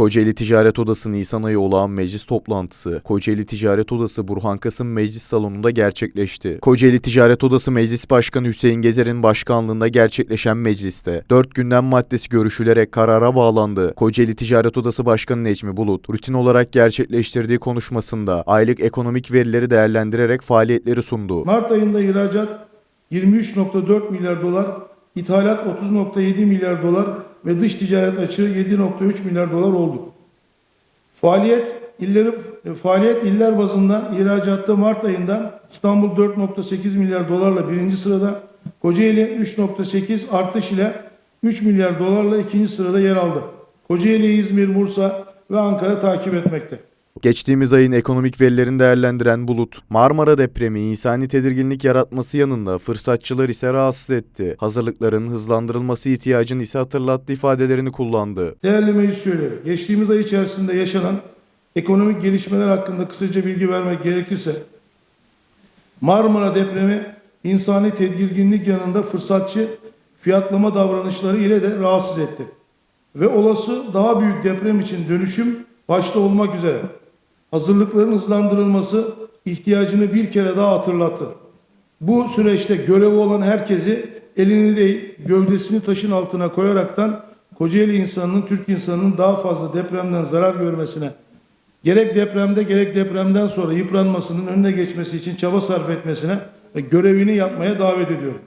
Kocaeli Ticaret Odası Nisan ayı olağan meclis toplantısı Kocaeli Ticaret Odası Burhan Kasım Meclis Salonu'nda gerçekleşti. Kocaeli Ticaret Odası Meclis Başkanı Hüseyin Gezer'in başkanlığında gerçekleşen mecliste 4 gündem maddesi görüşülerek karara bağlandı. Kocaeli Ticaret Odası Başkanı Necmi Bulut rutin olarak gerçekleştirdiği konuşmasında aylık ekonomik verileri değerlendirerek faaliyetleri sundu. Mart ayında ihracat 23.4 milyar dolar, ithalat 30.7 milyar dolar ve dış ticaret açığı 7.3 milyar dolar oldu. Faaliyet illeri faaliyet iller bazında ihracatta Mart ayında İstanbul 4.8 milyar dolarla birinci sırada, Kocaeli 3.8 artış ile 3 milyar dolarla ikinci sırada yer aldı. Kocaeli, İzmir, Bursa ve Ankara takip etmekte. Geçtiğimiz ayın ekonomik verilerini değerlendiren Bulut, Marmara depremi insani tedirginlik yaratması yanında fırsatçılar ise rahatsız etti. Hazırlıkların hızlandırılması ihtiyacını ise hatırlattı ifadelerini kullandı. Değerli meclis üyeleri, geçtiğimiz ay içerisinde yaşanan ekonomik gelişmeler hakkında kısaca bilgi vermek gerekirse, Marmara depremi insani tedirginlik yanında fırsatçı fiyatlama davranışları ile de rahatsız etti. Ve olası daha büyük deprem için dönüşüm başta olmak üzere hazırlıkların hızlandırılması ihtiyacını bir kere daha hatırlattı. Bu süreçte görevi olan herkesi elini değil gövdesini taşın altına koyaraktan Kocaeli insanının, Türk insanının daha fazla depremden zarar görmesine, gerek depremde gerek depremden sonra yıpranmasının önüne geçmesi için çaba sarf etmesine ve görevini yapmaya davet ediyorum.